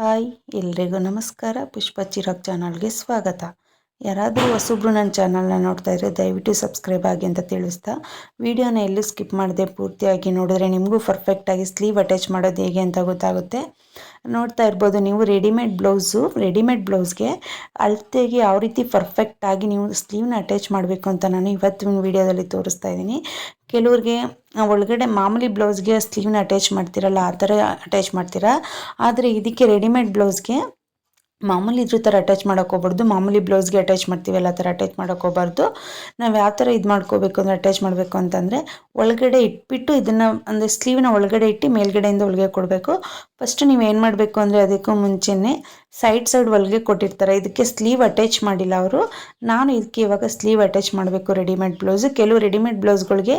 Hi, ಎಲ್ರಿಗೂ ನಮಸ್ಕಾರ. ಪುಷ್ಪ ಚಿರಾಗ್ ಚಾನಲ್ಗೆ ಸ್ವಾಗತ. ಯಾರಾದರೂ ಹೊಸಬ್ರು ನನ್ನ ಚಾನಲ್ನ ನೋಡ್ತಾ ಇದ್ರೆ ದಯವಿಟ್ಟು ಸಬ್ಸ್ಕ್ರೈಬ್ ಆಗಿ ಅಂತ ತಿಳಿಸ್ತಾ, ವಿಡಿಯೋನ ಎಲ್ಲೂ ಸ್ಕಿಪ್ ಮಾಡದೆ ಪೂರ್ತಿಯಾಗಿ ನೋಡಿದ್ರೆ ನಿಮಗೂ ಪರ್ಫೆಕ್ಟಾಗಿ ಸ್ಲೀವ್ ಅಟ್ಯಾಚ್ ಮಾಡೋದು ಹೇಗೆ ಅಂತ ಗೊತ್ತಾಗುತ್ತೆ. ನೋಡ್ತಾ ಇರ್ಬೋದು, ನೀವು ರೆಡಿಮೇಡ್ ಬ್ಲೌಸು ರೆಡಿಮೇಡ್ ಬ್ಲೌಸ್ಗೆ ಅಳತೆಗೆ ಯಾವ ರೀತಿ ಪರ್ಫೆಕ್ಟಾಗಿ ನೀವು ಸ್ಲೀವ್ನ ಅಟ್ಯಾಚ್ ಮಾಡಬೇಕು ಅಂತ ನಾನು ಇವತ್ತಿನ ವಿಡಿಯೋದಲ್ಲಿ ತೋರಿಸ್ತಾ ಇದ್ದೀನಿ. ಕೆಲವ್ರಿಗೆ ಒಳಗಡೆ ಮಾಮೂಲಿ ಬ್ಲೌಸ್ಗೆ ಸ್ಲೀವ್ನ ಅಟ್ಯಾಚ್ ಮಾಡ್ತೀರಲ್ಲ ಆ ಥರ ಅಟ್ಯಾಚ್ ಮಾಡ್ತೀರಾ? ಆದರೆ ಇದಕ್ಕೆ ರೆಡಿಮೇಡ್ ಬ್ಲೌಸ್ಗೆ ಮಾಮೂಲಿ ಇದ್ರ ಥರ ಅಟ್ಯಾಚ್ ಹೋಗ್ಬಾರ್ದು. ಮಾಮೂಲಿ ಬ್ಲೌಸ್ಗೆ ಅಟ್ಯಾಚ್ ಮಾಡ್ತೀವಿ, ಎಲ್ಲ ಥರ ಅಟ್ಯಾಚ್ ಹೋಗ್ಬಾರ್ದು. ನಾವು ಯಾವ ಥರ ಇದು ಮಾಡ್ಕೋಬೇಕು ಅಂದರೆ ಅಟ್ಯಾಚ್ ಮಾಡಬೇಕು ಅಂತಂದರೆ, ಒಳಗಡೆ ಇಟ್ಬಿಟ್ಟು ಇದನ್ನು ಅಂದರೆ ಸ್ಲೀವ್ನ ಒಳಗಡೆ ಇಟ್ಟು ಮೇಲ್ಗಡೆಯಿಂದ ಒಳಗೆ ಕೊಡಬೇಕು. ಫಸ್ಟ್ ನೀವು ಏನು ಮಾಡಬೇಕು ಅಂದರೆ ಅದಕ್ಕೂ ಮುಂಚೆನೇ ಸೈಡ್ ಸೈಡ್ ಒಳಗೆ ಕೊಟ್ಟಿರ್ತಾರೆ. ಇದಕ್ಕೆ ಸ್ಲೀವ್ ಅಟ್ಯಾಚ್ ಮಾಡಿಲ್ಲ ಅವರು. ನಾನು ಇದಕ್ಕೆ ಇವಾಗ ಸ್ಲೀವ್ ಅಟ್ಯಾಚ್ ಮಾಡಬೇಕು ರೆಡಿಮೇಡ್ ಬ್ಲೌಸ್ ಕೆಲವು ರೆಡಿಮೇಡ್ ಬ್ಲೌಸ್ಗಳಿಗೆ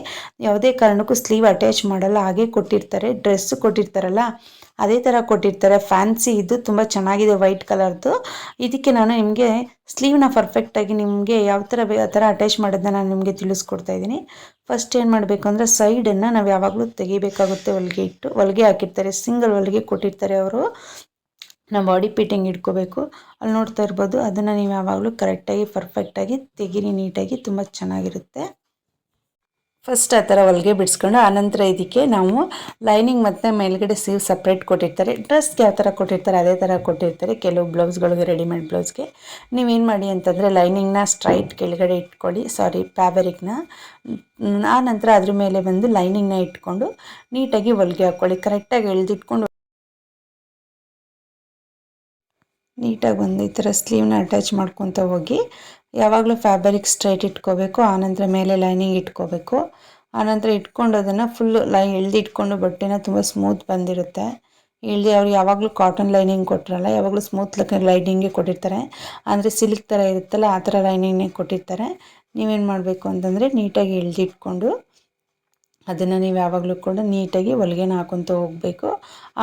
ಯಾವುದೇ ಕಾರಣಕ್ಕೂ ಸ್ಲೀವ್ ಅಟ್ಯಾಚ್ ಮಾಡಲ್ಲ, ಹಾಗೆ ಕೊಟ್ಟಿರ್ತಾರೆ. ಡ್ರೆಸ್ಸು ಕೊಟ್ಟಿರ್ತಾರಲ್ಲ ಅದೇ ಥರ ಕೊಟ್ಟಿರ್ತಾರೆ. ಫ್ಯಾನ್ಸಿ ಇದು ತುಂಬ ಚೆನ್ನಾಗಿದೆ ವೈಟ್ ಕಲರ್ದು ಇದಕ್ಕೆ ನಾನು ನಿಮಗೆ ಸ್ಲೀವ್ನ ಪರ್ಫೆಕ್ಟಾಗಿ ನಿಮಗೆ ಯಾವ ಥರ ಬೇ, ಆ ಥರ ಅಟ್ಯಾಚ್ ಮಾಡೋದನ್ನ ನಾನು ನಿಮಗೆ ತಿಳಿಸ್ಕೊಡ್ತಾ ಇದ್ದೀನಿ. ಫಸ್ಟ್ ಏನು ಮಾಡಬೇಕು ಅಂದರೆ ಸೈಡನ್ನು ನಾವು ಯಾವಾಗಲೂ ತೆಗಿಬೇಕಾಗುತ್ತೆ ಹೊಲಿಗೆ ಇಟ್ಟು, ಹೊಲಿಗೆ ಹಾಕಿರ್ತಾರೆ. ಸಿಂಗಲ್ ಹೊಲಿಗೆ ಕೊಟ್ಟಿರ್ತಾರೆ ಅವರು. ನಮ್ಮ ಬಾಡಿ ಪೀಟಿಂಗ್ ಇಟ್ಕೋಬೇಕು. ಅಲ್ಲಿ ನೋಡ್ತಾ ಇರ್ಬೋದು. ಅದನ್ನು ನೀವು ಯಾವಾಗಲೂ ಕರೆಕ್ಟಾಗಿ ಪರ್ಫೆಕ್ಟಾಗಿ ತೆಗೀರಿ ನೀಟಾಗಿ ತುಂಬ ಚೆನ್ನಾಗಿರುತ್ತೆ. ಫಸ್ಟ್ ಆ ಥರ ಹೊಲಿಗೆ ಬಿಡಿಸ್ಕೊಂಡು ಆನಂತರ ಇದಕ್ಕೆ ನಾವು ಲೈನಿಂಗ್ ಮತ್ತು ಮೇಲ್ಗಡೆ ಸೀವ್ ಸಪ್ರೇಟ್ ಕೊಟ್ಟಿರ್ತಾರೆ. ಡ್ರೆಸ್ಗೆ ಯಾವ ಥರ ಕೊಟ್ಟಿರ್ತಾರೆ, ಅದೇ ಥರ ಕೊಟ್ಟಿರ್ತಾರೆ. ಕೆಲವು ಬ್ಲೌಸ್ಗಳಿಗೆ ರೆಡಿಮೇಡ್ ಬ್ಲೌಸ್ಗೆ. ನೀವೇನು ಮಾಡಿ ಅಂತಂದರೆ ಲೈನಿಂಗ್ನ ಸ್ಟ್ರೈಟ್ ಕೆಳಗಡೆ ಇಟ್ಕೊಳ್ಳಿ, ಸಾರಿ ಫ್ಯಾಬ್ರಿಕ್ನ. ಆನಂತರ ನಂತರ ಅದ್ರ ಮೇಲೆ ಬಂದು ಲೈನಿಂಗ್ನ ಇಟ್ಕೊಂಡು ನೀಟಾಗಿ ಹೊಲಿಗೆ ಹಾಕ್ಕೊಳ್ಳಿ ಕರೆಕ್ಟಾಗಿ ಎಳ್ದಿಟ್ಕೊಂಡು ನೀಟಾಗಿ ಬಂದು ಈ ಥರ ಸ್ಲೀವ್ನ ಅಟ್ಯಾಚ್ ಮಾಡ್ಕೊತ ಹೋಗಿ, ಯಾವಾಗಲೂ ಫ್ಯಾಬ್ರಿಕ್ ಸ್ಟ್ರೈಟ್ ಇಟ್ಕೋಬೇಕು, ಆನಂತರ ಮೇಲೆ ಲೈನಿಂಗ್ ಇಟ್ಕೋಬೇಕು. ಆನಂತರ ಇಟ್ಕೊಂಡು ಅದನ್ನು ಫುಲ್ಲು ಲೈ, ಎಳ್ದು ಇಟ್ಕೊಂಡು ಬಟ್ಟೆನ ತುಂಬ ಸ್ಮೂತ್ ಬಂದಿರುತ್ತೆ. ಇಳ್ದು ಅವ್ರು ಯಾವಾಗಲೂ ಕಾಟನ್ ಲೈನಿಂಗ್ ಕೊಟ್ಟಿರಲ್ಲ ಯಾವಾಗಲೂ ಸ್ಮೂತ್ ಲೈನಿಂಗೇ ಕೊಟ್ಟಿರ್ತಾರೆ. ಅಂದರೆ ಸಿಲ್ಕ್ ಥರ ಇರುತ್ತಲ್ಲ, ಆ ಥರ ಲೈನಿಂಗ್ನೇ ಕೊಟ್ಟಿರ್ತಾರೆ. ನೀವೇನು ಮಾಡಬೇಕು ಅಂತಂದರೆ ನೀಟಾಗಿ ಎಳ್ದಿಟ್ಕೊಂಡು ಅದನ್ನು ನೀವು ಯಾವಾಗಲೂ ಕೂಡ ನೀಟಾಗಿ ಹೊಲಿಗೆನ ಹಾಕೊತ ಹೋಗಬೇಕು.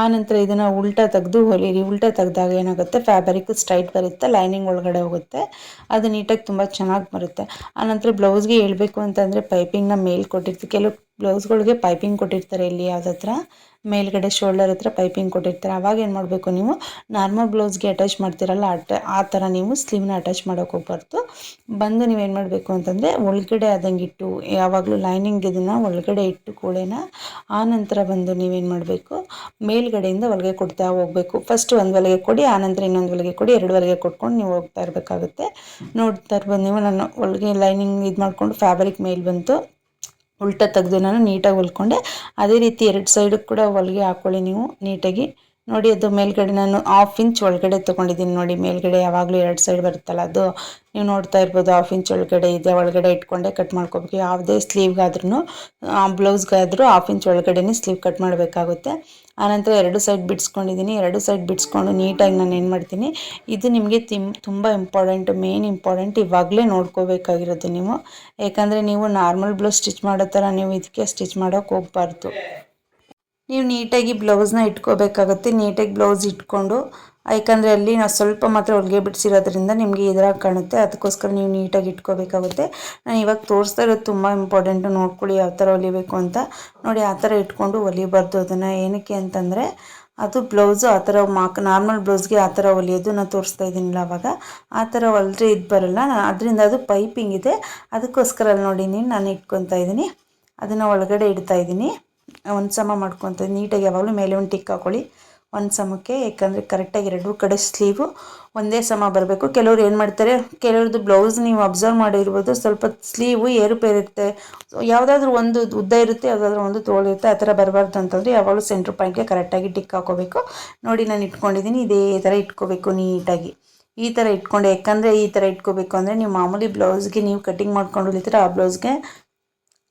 ಆನಂತರ ಇದನ್ನು ಉಲ್ಟಾ ತೆಗೆದು ಹೊಲಿರಿ. ಉಲ್ಟಾ ತೆಗೆದಾಗ ಏನಾಗುತ್ತೆ? ಫ್ಯಾಬ್ರಿಕ್ ಸ್ಟ್ರೈಟ್ ಬರುತ್ತೆ ಲೈನಿಂಗ್ ಒಳಗಡೆ ಹೋಗುತ್ತೆ. ಅದು ನೀಟಾಗಿ ತುಂಬ ಚೆನ್ನಾಗಿ ಬರುತ್ತೆ. ಆನಂತರ ಬ್ಲೌಸ್ಗೆ ಹೇಳ್ಬೇಕು ಅಂತಂದರೆ ಪೈಪಿಂಗ್ನ ಮೇಲೆ ಕೊಟ್ಟಿರ್ತೀವಿ. ಕೆಲವು ಬ್ಲೌಸ್ಗಳಿಗೆ ಪೈಪಿಂಗ್ ಕೊಟ್ಟಿರ್ತಾರೆ ಇಲ್ಲಿ ಯಾವುದತ್ರ ಮೇಲ್ಗಡೆ ಶೋಲ್ಡರ್ ಹತ್ರ ಪೈಪಿಂಗ್ ಕೊಟ್ಟಿರ್ತಾರೆ. ಅವಾಗ ಏನು ಮಾಡಬೇಕು ನೀವು? ನಾರ್ಮಲ್ ಬ್ಲೌಸ್ಗೆ ಅಟ್ಯಾಚ್ ಮಾಡ್ತೀರಲ್ಲ ಅಟ ಆ ಥರ ನೀವು ಸ್ಲೀವ್ನ ಅಟ್ಯಾಚ್ ಮಾಡೋಕೆ ಹೋಗ್ಬಾರ್ದು. ಬಂದು ನೀವೇನು ಮಾಡಬೇಕು ಅಂತಂದರೆ ಒಳಗಡೆ ಆದಂಗೆ ಇಟ್ಟು ಯಾವಾಗಲೂ ಲೈನಿಂಗ್ ಇದನ್ನು ಒಳಗಡೆ ಇಟ್ಟು ಕೂಳೆನ ಆ ನಂತರ ಬಂದು ನೀವೇನು ಮಾಡಬೇಕು? ಮೇಲ್ಗಡೆಯಿಂದ ಹೊಲಿಗೆ ಕೊಡ್ತಾ ಹೋಗಬೇಕು. ಫಸ್ಟ್ ಒಂದು ಹೊಲಿಗೆ ಕೊಡಿ ಆನಂತರ ಇನ್ನೊಂದು ಹೊಲಿಗೆ ಕೊಡಿ, ಎರಡು ಹೊಲಿಗೆ ಕೊಟ್ಕೊಂಡು ನೀವು ಹೋಗ್ತಾ ಇರಬೇಕಾಗುತ್ತೆ. ನೋಡ್ತಾ ಇರ್ಬೋದು ನೀವು. ನಾನು ಹೊಲಿಗೆ ಲೈನಿಂಗ್ ಇದು ಮಾಡಿಕೊಂಡು ಫ್ಯಾಬ್ರಿಕ್ ಮೇಲೆ ಬಂತು. ಉಲ್ಟಾ ತೆಗೆದು ನಾನು ನೀಟಾಗಿ ಹೊಲ್ಕೊಂಡೆ. ಅದೇ ರೀತಿ ಎರಡು ಸೈಡು ಕೂಡ ಹೊಲಿಗೆ ಹಾಕ್ಕೊಳ್ಳಿ ನೀವು ನೀಟಾಗಿ. ನೋಡಿ, ಅದು ಮೇಲ್ಗಡೆ ನಾನು ಹಾಫ್ ಇಂಚ್ ಒಳಗಡೆ ತೊಗೊಂಡಿದ್ದೀನಿ ನೋಡಿ, ಮೇಲ್ಗಡೆ ಯಾವಾಗಲೂ ಎರಡು ಸೈಡ್ ಬರುತ್ತಲ್ಲ ಅದು. ನೀವು ನೋಡ್ತಾ ಇರ್ಬೋದು ಹಾಫ್ ಇಂಚ್ ಒಳಗಡೆ ಇದೆ, ಒಳಗಡೆ ಇಟ್ಕೊಂಡೆ ಕಟ್ ಮಾಡ್ಕೋಬೇಕು. ಯಾವುದೇ ಸ್ಲೀವ್ಗಾದ್ರೂ ಬ್ಲೌಸ್ಗಾದರೂ ಹಾಫ್ ಇಂಚ್ ಒಳಗಡೆನೇ ಸ್ಲೀವ್ ಕಟ್ ಮಾಡಬೇಕಾಗುತ್ತೆ. ಆನಂತರ ಎರಡು ಸೈಡ್ ಬಿಡಿಸ್ಕೊಂಡಿದ್ದೀನಿ. ಎರಡು ಸೈಡ್ ಬಿಡಿಸ್ಕೊಂಡು ನೀಟಾಗಿ ನಾನು ಏನು ಮಾಡ್ತೀನಿ, ಇದು ನಿಮಗೆ ತಿಮ್, ತುಂಬ ಇಂಪಾರ್ಟೆಂಟ್ ಮೇನ್ ಇಂಪಾರ್ಟೆಂಟ್ ಇವಾಗಲೇ ನೋಡ್ಕೋಬೇಕಾಗಿರೋದು ನೀವು. ಯಾಕಂದರೆ ನೀವು ನಾರ್ಮಲ್ ಬ್ಲೌಸ್ ಸ್ಟಿಚ್ ಮಾಡೋ ಥರ ನೀವು ಇದಕ್ಕೆ ಸ್ಟಿಚ್ ಮಾಡೋಕೆ ಹೋಗ್ಬಾರ್ದು. ನೀವು ನೀಟಾಗಿ ಬ್ಲೌಸ್ನ ಇಟ್ಕೋಬೇಕಾಗುತ್ತೆ. ನೀಟಾಗಿ ಬ್ಲೌಸ್ ಇಟ್ಕೊಂಡು, ಯಾಕಂದರೆ ಅಲ್ಲಿ ನಾವು ಸ್ವಲ್ಪ ಮಾತ್ರ ಹೊಲಿಗೆ ಬಿಡಿಸಿರೋದ್ರಿಂದ ನಿಮಗೆ ಇದ್ರಾಗ ಕಾಣುತ್ತೆ. ಅದಕ್ಕೋಸ್ಕರ ನೀವು ನೀಟಾಗಿ ಇಟ್ಕೋಬೇಕಾಗುತ್ತೆ. ನಾನು ಇವಾಗ ತೋರಿಸ್ತಾ ಇರೋದು ತುಂಬ ಇಂಪಾರ್ಟೆಂಟು ನೋಡ್ಕೊಳ್ಳಿ ಯಾವ ಥರ ಹೊಲಿಬೇಕು ಅಂತ. ನೋಡಿ ಆ ಥರ ಇಟ್ಕೊಂಡು ಹೊಲಿಬಾರ್ದು ಅದನ್ನು. ಏನಕ್ಕೆ ಅಂತಂದರೆ, ಅದು ಬ್ಲೌಸು ಆ ಥರ ಮಾಕ್, ನಾರ್ಮಲ್ ಬ್ಲೌಸ್ಗೆ ಆ ಥರ ಹೊಲಿಯೋದು ನಾನು ತೋರಿಸ್ತಾ ಇದ್ದೀನಿಲ್ಲ ಅವಾಗ. ಆ ಥರ ಹೊಲಿದ್ರೆ ಇದು ಬರೋಲ್ಲ. ಅದರಿಂದ ಅದು ಪೈಪಿಂಗ್ ಇದೆ. ಅದಕ್ಕೋಸ್ಕರ ಅಲ್ಲಿ ನೋಡಿ ನೀನು ನಾನು ಇಟ್ಕೊತಾ ಇದ್ದೀನಿ ಅದನ್ನು ಒಳಗಡೆ ಇಡ್ತಾ ಇದ್ದೀನಿ ಒಂದು ಸಮ ಮಾಡ್ಕೊತ ನೀಟಾಗಿ ಯಾವಾಗಲೂ ಮೇಲೆ ಒಂದು ಟಿಕ್ ಹಾಕೊಳ್ಳಿ. ಒಂದು ಸಮಕ್ಕೆ, ಯಾಕಂದರೆ ಕರೆಕ್ಟಾಗಿ ಎರಡು ಕಡೆ ಸ್ಲೀವು ಒಂದೇ ಸಮ ಬರಬೇಕು. ಕೆಲವರು ಏನು ಮಾಡ್ತಾರೆ, ಕೆಲವ್ರದ್ದು ಬ್ಲೌಸ್ ನೀವು ಅಬ್ಸರ್ವ್ ಮಾಡಿರ್ಬೋದು, ಸ್ವಲ್ಪ ಸ್ಲೀವು ಏರುಪೇರುತ್ತೆ ಯಾವುದಾದ್ರೂ ಒಂದು ಉದ್ದ ಇರುತ್ತೆ, ಯಾವುದಾದ್ರೂ ಒಂದು ತೋಳು ಇರುತ್ತೆ, ಆ ಥರ ಬರಬಾರ್ದು ಅಂತಂದರೆ ಯಾವಾಗಲೂ ಸೆಂಟ್ರ್ ಪಾಯಿಂಟ್ಗೆ ಕರೆಕ್ಟಾಗಿ ಟಿಕ್ ಹಾಕೋಬೇಕು. ನೋಡಿ, ನಾನು ಇಟ್ಕೊಂಡಿದ್ದೀನಿ ಇದೇ ಥರ ಇಟ್ಕೋಬೇಕು ನೀಟಾಗಿ. ಈ ಥರ ಇಟ್ಕೊಂಡೆ, ಯಾಕಂದರೆ ಈ ಥರ ಇಟ್ಕೋಬೇಕು ಅಂದರೆ ನೀವು ಮಾಮೂಲಿ ಬ್ಲೌಸ್ಗೆ ನೀವು ಕಟ್ಟಿಂಗ್ ಮಾಡ್ಕೊಂಡು ಹೊಲಿತೀರ, ಆ ಬ್ಲೌಸ್ಗೆ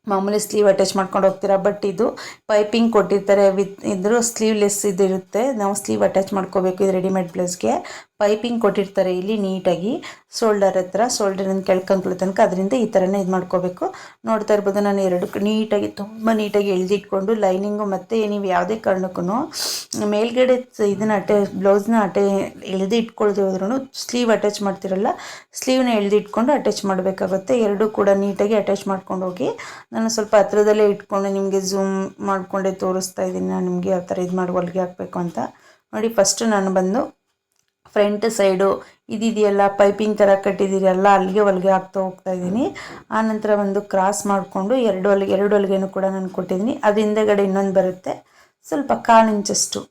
ಮಾಮೂಲಿ ಸ್ಲೀವ್ ಅಟ್ಯಾಚ್ ಮಾಡ್ಕೊಂಡು ಹೋಗ್ತೀರಾ ಬಟ್ ಇದು ಪೈಪಿಂಗ್ ಕೊಟ್ಟಿರ್ತಾರೆ ವಿತ್ ಇದ್ರೂ ಸ್ಲೀವ್ಲೆಸ್ ಇದಿರುತ್ತೆ. ನಾವು ಸ್ಲೀವ್ ಅಟ್ಯಾಚ್ ಮಾಡ್ಕೋಬೇಕು ಇದು ರೆಡಿಮೇಡ್ ಬ್ಲೌಸ್ಗೆ ಪೈಪಿಂಗ್ ಕೊಟ್ಟಿರ್ತಾರೆ ಇಲ್ಲಿ ನೀಟಾಗಿ. ಸೋಲ್ಡರ್ ಹತ್ರ ಶೋಲ್ಡರಿಂದ ಕೆಳ್ಕಂಕ್ಲ ತನಕ ಅದರಿಂದ ಈ ಥರನೇ ಇದು ಮಾಡ್ಕೋಬೇಕು. ನೋಡ್ತಾ ಇರ್ಬೋದು ನಾನು ಎರಡು ನೀಟಾಗಿ, ತುಂಬ ನೀಟಾಗಿ ಎಳೆದಿಟ್ಕೊಂಡು ಲೈನಿಂಗು ಮತ್ತು ನೀವು ಯಾವುದೇ ಕಾರಣಕ್ಕೂ ಮೇಲ್ಗಡೆ ಇದನ್ನ ಅಟೆ, ಬ್ಲೌಸ್ನ ಅಟೆ ಎಳೆದು ಇಟ್ಕೊಳ್ದೆ ಹೋದ್ರೂ ಸ್ಲೀವ್ ಅಟ್ಯಾಚ್ ಮಾಡ್ತಿರಲ್ಲ, ಸ್ಲೀವ್ನ ಎಳ್ದಿಟ್ಕೊಂಡು ಅಟ್ಯಾಚ್ ಮಾಡಬೇಕಾಗುತ್ತೆ. ಎರಡೂ ಕೂಡ ನೀಟಾಗಿ ಅಟ್ಯಾಚ್ ಮಾಡ್ಕೊಂಡು ಹೋಗಿ ನಾನು ಸ್ವಲ್ಪ ಹತ್ರದಲ್ಲೇ ಇಟ್ಕೊಂಡು ನಿಮಗೆ ಝೂಮ್ ಮಾಡಿಕೊಂಡೇ ತೋರಿಸ್ತಾ ಇದ್ದೀನಿ. ನಾನು ನಿಮಗೆ ಯಾವ ಥರ ಇದು ಮಾಡಿ ಹೊಲಿಗೆ ಹಾಕಬೇಕು ಅಂತ. ನೋಡಿ, ಫಸ್ಟು ನಾನು ಬಂದು ಫ್ರಂಟ್ ಸೈಡು ಇದಿದೆಯಲ್ಲ, ಪೈಪಿಂಗ್ ಥರ ಕಟ್ಟಿದ್ದೀರಲ್ಲ ಅಲ್ಲಿಗೆ ಹೊಲಿಗೆ ಹಾಕ್ತಾ ಹೋಗ್ತಾ ಇದ್ದೀನಿ. ಆನಂತರ ಒಂದು ಕ್ರಾಸ್ ಮಾಡಿಕೊಂಡು ಎರಡು ಹೊಲಿಗೆ ಎರಡು ಹೊಲಿಗೆನೂ ಕೂಡ ನಾನು ಕೊಟ್ಟಿದ್ದೀನಿ. ಅದು ಹಿಂದೆಗಡೆ ಇನ್ನೊಂದು ಬರುತ್ತೆ. ಸ್ವಲ್ಪ ಕಾಲು ಇಂಚಷ್ಟು.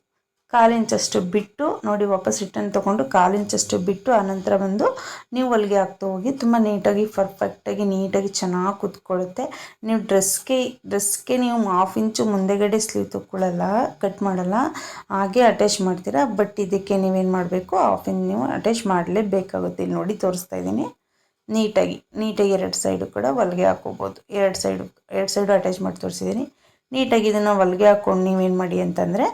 ಕಾಲು ಇಂಚಷ್ಟು ಬಿಟ್ಟು ನೋಡಿ ವಾಪಸ್ ರಿಟರ್ನ್ ತೊಗೊಂಡು ಕಾಲಿಂಚಷ್ಟು ಬಿಟ್ಟು ಆನಂತರ ಬಂದು ನೀವು ಹೊಲಿಗೆ ಹಾಕ್ತಾ ಹೋಗಿ ತುಂಬ ನೀಟಾಗಿ ಪರ್ಫೆಕ್ಟಾಗಿ ನೀಟಾಗಿ ಚೆನ್ನಾಗಿ ಕೂತ್ಕೊಳ್ಳುತ್ತೆ. ನೀವು ಡ್ರೆಸ್ಗೆ ಡ್ರೆಸ್ಗೆ ನೀವು ಹಾಫ್ ಇಂಚು ಮುಂದೆಗಡೆ ಸ್ಲೀವ್ ತೊಗೊಳ್ಳಲ್ಲ ಕಟ್ ಮಾಡಲ್ಲ, ಹಾಗೆ ಅಟ್ಯಾಚ್ ಮಾಡ್ತೀರಾ. ಬಟ್ ಇದಕ್ಕೆ ನೀವೇನು ಮಾಡಬೇಕು? ಹಾಫ್ ಇಂಚ್ ನೀವು ಅಟ್ಯಾಚ್ ಮಾಡಲೇಬೇಕಾಗುತ್ತೆ. ಇಲ್ಲಿ ನೋಡಿ ತೋರಿಸ್ತಾ ಇದ್ದೀನಿ. ನೀಟಾಗಿ ನೀಟಾಗಿ ಎರಡು ಸೈಡು ಕೂಡ ಹೊಲಿಗೆ ಹಾಕೋಬೋದು ಎರಡು ಸೈಡು ಎರಡು ಸೈಡು ಅಟ್ಯಾಚ್ ಮಾಡಿ ತೋರಿಸಿದ್ದೀನಿ. ನೀಟಾಗಿ ಇದನ್ನು ಹೊಲಿಗೆ ಹಾಕ್ಕೊಂಡು ನೀವೇನು ಮಾಡಿ ಅಂತಂದರೆ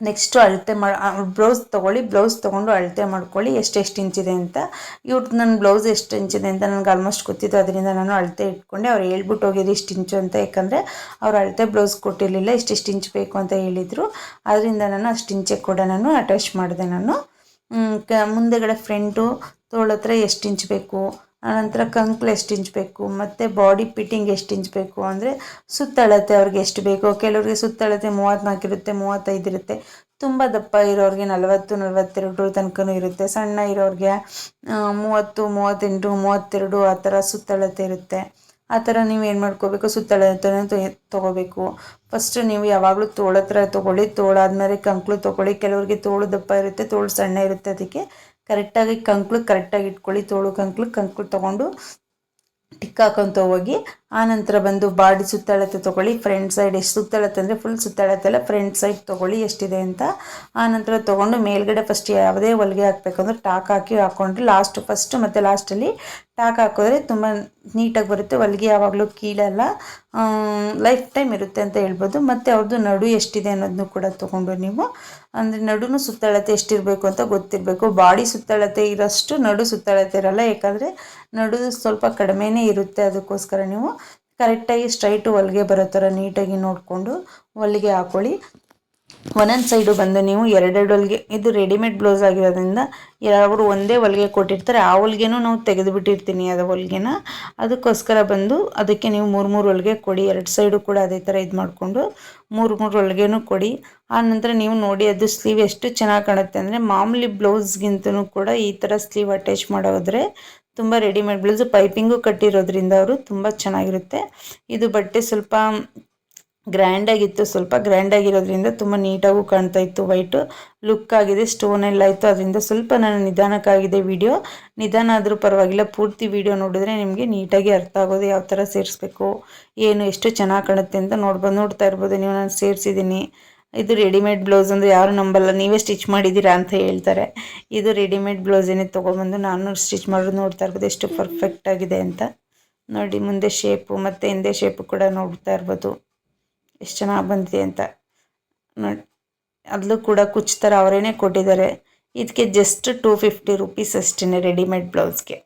ನೆಕ್ಸ್ಟು ಅಳತೆ ಮಾಡಿ ಬ್ಲೌಸ್ ತೊಗೊಳ್ಳಿ ಬ್ಲೌಸ್ ತೊಗೊಂಡು ಅಳತೆ ಮಾಡ್ಕೊಳ್ಳಿ ಎಷ್ಟೆಷ್ಟು ಇಂಚಿದೆ ಅಂತ. ಇವ್ರದ್ದು ನನ್ನ ಬ್ಲೌಸ್ ಎಷ್ಟು ಇಂಚಿದೆ ಅಂತ ನನಗೆ ಆಲ್ಮೋಸ್ಟ್ ಗೊತ್ತಿತ್ತು. ಅದರಿಂದ ನಾನು ಅಳತೆ ಇಟ್ಕೊಂಡೆ. ಅವ್ರು ಹೇಳ್ಬಿಟ್ಟು ಹೋಗಿದ್ದು ಇಷ್ಟು ಇಂಚು ಅಂತ. ಯಾಕಂದರೆ ಅವ್ರು ಅಳತೆ ಬ್ಲೌಸ್ ಕೊಟ್ಟಿರಲಿಲ್ಲ ಇಷ್ಟಿಷ್ಟು ಇಂಚು ಬೇಕು ಅಂತ ಹೇಳಿದರು. ಅದರಿಂದ ನಾನು ಅಷ್ಟು ಇಂಚೆ ಕೂಡ ನಾನು ಅಟ್ಯಾಚ್ ಮಾಡಿದೆ ನಾನು. ಕ ಮುಂದೆಗಡೆ ಫ್ರೆಂಟು ತೋಳತ್ರ ಎಷ್ಟು ಇಂಚ್ ಬೇಕು? ಆನಂತರ ಕಂಕ್ಳು ಎಷ್ಟು ಇಂಚ್ ಬೇಕು, ಮತ್ತು ಬಾಡಿ ಪಿಟ್ಟಿಂಗ್ ಎಷ್ಟು ಇಂಚ್ ಬೇಕು ಅಂದರೆ ಸುತ್ತಳತೆ ಅವ್ರಿಗೆ ಎಷ್ಟು ಬೇಕು. ಕೆಲವ್ರಿಗೆ ಸುತ್ತಳತೆ ಮೂವತ್ತ್ನಾಲ್ಕು ಇರುತ್ತೆ, ಮೂವತ್ತೈದು ಇರುತ್ತೆ. ತುಂಬ ದಪ್ಪ ಇರೋರಿಗೆ ನಲವತ್ತು, ನಲವತ್ತೆರಡು ತನಕನೂ ಇರುತ್ತೆ. ಸಣ್ಣ ಇರೋರಿಗೆ ಮೂವತ್ತು, ಮೂವತ್ತೆಂಟು, ಮೂವತ್ತೆರಡು ಆ ಥರ ಸುತ್ತಳತೆ ಇರುತ್ತೆ. ಆ ಥರ ನೀವು ಏನು ಮಾಡ್ಕೋಬೇಕು? ಸುತ್ತಳತೆನ ತೊಗೋಬೇಕು. ಫಸ್ಟು ನೀವು ಯಾವಾಗಲೂ ತೋಳತ್ರ ತೊಗೊಳ್ಳಿ. ತೋಳಾದ್ಮೇಲೆ ಕಂಕ್ಳು ತೊಗೊಳ್ಳಿ. ಕೆಲವರಿಗೆ ತೋಳು ದಪ್ಪ ಇರುತ್ತೆ, ತೋಳು ಸಣ್ಣ ಇರುತ್ತೆ ಅದಕ್ಕೆ ಕರೆಕ್ಟಾಗಿ ಕಂಕ್ಳು ಕರೆಕ್ಟಾಗಿ ಇಟ್ಕೊಳ್ಳಿ, ತೋಳು ಕಂಕ್ಳು ಕಂಕ್ಳು ತೊಗೊಂಡು ಟಿಕ್ ಹಾಕೊಂತ ಹೋಗಿ ಆನಂತರ ಬಂದು ಬಾಡಿ ಸುತ್ತಳತೆ ತೊಗೊಳ್ಳಿ ಫ್ರಂಟ್ ಸೈಡ್ ಎಷ್ಟು ಸುತ್ತಳತೆ ಅಂದರೆ ಫುಲ್ ಸುತ್ತಳತೆ ಅಲ್ಲ ಫ್ರಂಟ್ ಸೈಡ್ ತೊಗೊಳ್ಳಿ ಎಷ್ಟಿದೆ ಅಂತ. ಆನಂತರ ತೊಗೊಂಡು ಮೇಲ್ಗಡೆ ಫಸ್ಟ್ ಯಾವುದೇ ಹೊಲಿಗೆ ಹಾಕಬೇಕಂದ್ರೆ ಟಾಕ್ ಹಾಕಿ ಹಾಕ್ಕೊಂಡ್ರೆ ಲಾಸ್ಟ್ ಫಸ್ಟ್ ಮತ್ತು ಲಾಸ್ಟಲ್ಲಿ ಟಾಕ್ ಹಾಕಿದ್ರೆ ತುಂಬ ನೀಟಾಗಿ ಬರುತ್ತೆ. ಹೊಲಿಗೆ ಯಾವಾಗಲೂ ಕೀಳಲ್ಲ. ಲೈಫ್ ಟೈಮ್ ಇರುತ್ತೆ ಅಂತ ಹೇಳ್ಬೋದು. ಮತ್ತು ಅವ್ರದ್ದು ನಡು ಎಷ್ಟಿದೆ ಅನ್ನೋದನ್ನು ಕೂಡ ತೊಗೊಂಡು ನೀವು. ಅಂದರೆ ನಡುನು ಸುತ್ತಳತೆ ಎಷ್ಟಿರಬೇಕು ಅಂತ ಗೊತ್ತಿರಬೇಕು. ಬಾಡಿ ಸುತ್ತಳತೆ ಇರೋಷ್ಟು ನಡು ಸುತ್ತಳತೆ ಇರಲ್ಲ. ಯಾಕಂದರೆ ನಡು ಸ್ವಲ್ಪ ಕಡಿಮೆನೇ ಇರುತ್ತೆ ಅದಕ್ಕೋಸ್ಕರ ನೀವು. ಕರೆಕ್ಟಾಗಿ ಸ್ಟ್ರೈಟು ಹೊಲಿಗೆ ಬರೋ ಥರ ನೀಟಾಗಿ ನೋಡಿಕೊಂಡು ಹೊಲಿಗೆ ಹಾಕ್ಕೊಳ್ಳಿ ಒಂದೊಂದು ಸೈಡು ಬಂದು ನೀವು ಎರಡೆರಡು ಹೊಲಿಗೆ, ಇದು ರೆಡಿಮೇಡ್ ಬ್ಲೌಸ್ ಆಗಿರೋದ್ರಿಂದ ಯಾರು ಒಂದೇ ಹೊಲಿಗೆ ಕೊಟ್ಟಿರ್ತಾರೆ, ಆ ಹೊಲಿಗೆನೂ ನಾವು ತೆಗೆದುಬಿಟ್ಟಿರ್ತೀನಿ ಅದು ಹೊಲಿಗೆನ. ಅದಕ್ಕೋಸ್ಕರ ಬಂದು ಅದಕ್ಕೆ ನೀವು ಮೂರು ಮೂರು ಹೊಲಿಗೆ ಕೊಡಿ, ಎರಡು ಸೈಡು ಕೂಡ ಅದೇ ಥರ ಇದು ಮಾಡಿಕೊಂಡು ಮೂರು ಮೂರು ಹೊಲಿಗೆನೂ ಕೊಡಿ. ಆನಂತರ ನಂತರ ನೀವು ನೋಡಿ ಅದು ಸ್ಲೀವ್ ಎಷ್ಟು ಚೆನ್ನಾಗಿ ಕಾಣುತ್ತೆ ಅಂದರೆ ಮಾಮೂಲಿ ಬ್ಲೌಸ್ಗಿಂತನೂ ಕೂಡ ಈ ಥರ ಸ್ಲೀವ್ ಅಟ್ಯಾಚ್ ಮಾಡೋದ್ರೆ ತುಂಬ ರೆಡಿಮೇಡ್ ಬ್ಲೌಸು ಪೈಪಿಂಗು ಕಟ್ಟಿರೋದ್ರಿಂದ ಅವರು ತುಂಬ ಚೆನ್ನಾಗಿರುತ್ತೆ. ಇದು ಬಟ್ಟೆ ಸ್ವಲ್ಪ ಗ್ರ್ಯಾಂಡಾಗಿತ್ತು, ಸ್ವಲ್ಪ ಗ್ರ್ಯಾಂಡಾಗಿರೋದ್ರಿಂದ ತುಂಬ ನೀಟಾಗೂ ಕಾಣ್ತಾ ಇತ್ತು, ವೈಟು. ಲುಕ್ ಆಗಿದೆ, ಸ್ಟೋನ್ ಎಲ್ಲ ಇತ್ತು ಅದರಿಂದ ಸ್ವಲ್ಪ ನಾನು ನಿಧಾನಕ್ಕಾಗಿದೆ ವಿಡಿಯೋ. ನಿಧಾನ ಆದರೂ ಪರವಾಗಿಲ್ಲ, ಪೂರ್ತಿ ವಿಡಿಯೋ ನೋಡಿದ್ರೆ ನಿಮಗೆ ನೀಟಾಗಿ ಅರ್ಥ ಆಗೋದು ಯಾವ ಥರ ಸೇರಿಸ್ಬೇಕು, ಏನು ಎಷ್ಟು ಚೆನ್ನಾಗಿ ಕಾಣುತ್ತೆ ಅಂತ ನೋಡ್ಬೋದು ನೋಡ್ತಾ ಇರ್ಬೋದು. ನೀವು ನಾನು ಸೇರಿಸಿದ್ದೀನಿ. ಇದು ರೆಡಿಮೇಡ್ ಬ್ಲೌಸ್ ಅಂದರೆ ಯಾರು ನಂಬಲ್ಲ, ನೀವೇ ಸ್ಟಿಚ್ ಮಾಡಿದ್ದೀರಾ ಅಂತ ಹೇಳ್ತಾರೆ. ಇದು ರೆಡಿಮೇಡ್ ಬ್ಲೌಸೇನೆ ತೊಗೊಂಬಂದು ನಾನು ಸ್ಟಿಚ್ ಮಾಡೋದು ನೋಡ್ತಾ ಇರ್ಬೋದು. ಎಷ್ಟು ಪರ್ಫೆಕ್ಟ್ ಆಗಿದೆ ಅಂತ. ನೋಡಿ, ಮುಂದೆ ಶೇಪು ಮತ್ತು ಹಿಂದೆ ಶೇಪು ಕೂಡ ನೋಡ್ತಾ ಇರ್ಬೋದು. ಎಷ್ಟು ಚೆನ್ನಾಗಿ ಬಂದಿದೆ ಅಂತ. ನೋಡಿ ಕೂಡ ಕುಚ್ ಥರ ಅವರೇನೆ ಕೊಟ್ಟಿದ್ದಾರೆ. ಇದಕ್ಕೆ ಜಸ್ಟ್ ಟೂ ಫಿಫ್ಟಿ ರುಪೀಸ್ ಅಷ್ಟೇ ರೆಡಿಮೇಡ್ ಬ್ಲೌಸ್ಗೆ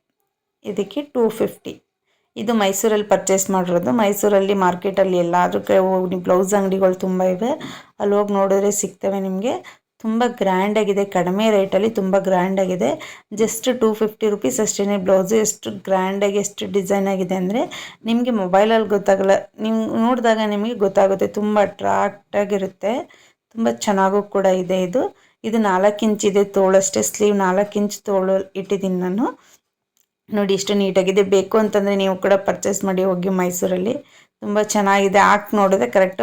ಇದಕ್ಕೆ ಟೂ ಫಿಫ್ಟಿ ಇದು ಮೈಸೂರಲ್ಲಿ ಪರ್ಚೇಸ್ ಮಾಡಿರೋದು. ಮೈಸೂರಲ್ಲಿ ಮಾರ್ಕೆಟಲ್ಲಿ ಹೋಗಿ ಬ್ಲೌಸ್ ಅಂಗಡಿಗಳು ತುಂಬ ಇವೆ. ಅಲ್ಲಿ ಹೋಗಿ ನೋಡಿದ್ರೆ ಸಿಗ್ತವೆ ನಿಮಗೆ. ತುಂಬ ಗ್ರ್ಯಾಂಡಾಗಿದೆ ಕಡಿಮೆ ರೇಟಲ್ಲಿ ತುಂಬ ಗ್ರ್ಯಾಂಡಾಗಿದೆ ಜಸ್ಟ್ ಟೂ ಫಿಫ್ಟಿ ರುಪೀಸ್ ಅಷ್ಟೇ ಬ್ಲೌಸು ಎಷ್ಟು ಗ್ರ್ಯಾಂಡಾಗಿ ಎಷ್ಟು ಡಿಸೈನ್ ಆಗಿದೆ ಅಂದರೆ ನಿಮಗೆ ಮೊಬೈಲಲ್ಲಿ ಗೊತ್ತಾಗಲ್ಲ. ನೀವು ನೋಡಿದಾಗ ನಿಮಗೆ ಗೊತ್ತಾಗುತ್ತೆ. ತುಂಬ ಅಟ್ರಾಕ್ಟಾಗಿರುತ್ತೆ ತುಂಬ ಚೆನ್ನಾಗೂ ಕೂಡ ಇದೆ ಇದು. ಇದು ನಾಲ್ಕು ಇಂಚಿದೆ ತೋಳಷ್ಟೇ ಸ್ಲೀವ್ ನಾಲ್ಕು ಇಂಚ್ ತೋಳು ಇಟ್ಟಿದ್ದೀನಿ ನಾನು. ನೋಡಿ ಎಷ್ಟು ನೀಟಾಗಿದೆ ಬೇಕು ಅಂತಂದರೆ ನೀವು ಕೂಡ ಪರ್ಚೇಸ್ ಮಾಡಿ ಹೋಗಿ ಮೈಸೂರಲ್ಲಿ. ತುಂಬ ಚೆನ್ನಾಗಿದೆ. ಹಾಕಿ ನೋಡಿದ್ರೆ ಕರೆಕ್ಟ್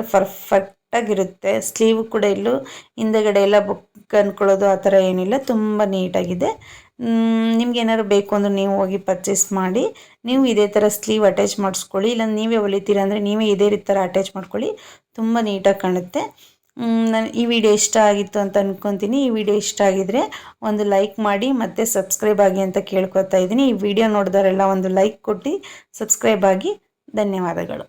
ಪರ್ಫೆಕ್ಟಾಗಿರುತ್ತೆ ಸ್ಲೀವ್ ಕೂಡ ಇಲ್ಲೂ ಹಿಂದೆಗಡೆ ಎಲ್ಲ ಬುಕ್ ಅಂದ್ಕೊಳ್ಳೋದು ಆ ಥರ ಏನಿಲ್ಲ. ತುಂಬ ನೀಟಾಗಿದೆ. ನಿಮ್ಗೆ ಏನಾದ್ರು ಬೇಕು ಅಂದ್ರೆ ನೀವು ಹೋಗಿ ಪರ್ಚೇಸ್ ಮಾಡಿ. ನೀವು ಇದೇ ಥರ ಸ್ಲೀವ್ ಅಟ್ಯಾಚ್ ಮಾಡಿಸ್ಕೊಳ್ಳಿ. ಇಲ್ಲ ನೀವೇ ಹೊಲಿತೀರ ಅಂದರೆ ನೀವೇ ಇದೇ ಥರ ಅಟ್ಯಾಚ್ ಮಾಡ್ಕೊಳ್ಳಿ. ತುಂಬ ನೀಟಾಗಿ ಕಾಣುತ್ತೆ. ನಾನು ಈ ವಿಡಿಯೋ ಇಷ್ಟ ಆಗಿತ್ತು ಅಂತ ಅಂದ್ಕೊತೀನಿ ಈ ವಿಡಿಯೋ ಇಷ್ಟ ಆಗಿದ್ರೆ ಒಂದು ಲೈಕ್ ಮಾಡಿ ಮತ್ತು ಸಬ್ಸ್ಕ್ರೈಬ್ ಆಗಿ ಅಂತ ಕೇಳ್ಕೊತಾ ಇದ್ದೀನಿ. ಈ ವಿಡಿಯೋ ನೋಡಿದವರೆಲ್ಲ ಒಂದು ಲೈಕ್ ಕೊಟ್ಟು ಸಬ್ಸ್ಕ್ರೈಬ್ ಆಗಿ. ಧನ್ಯವಾದಗಳು.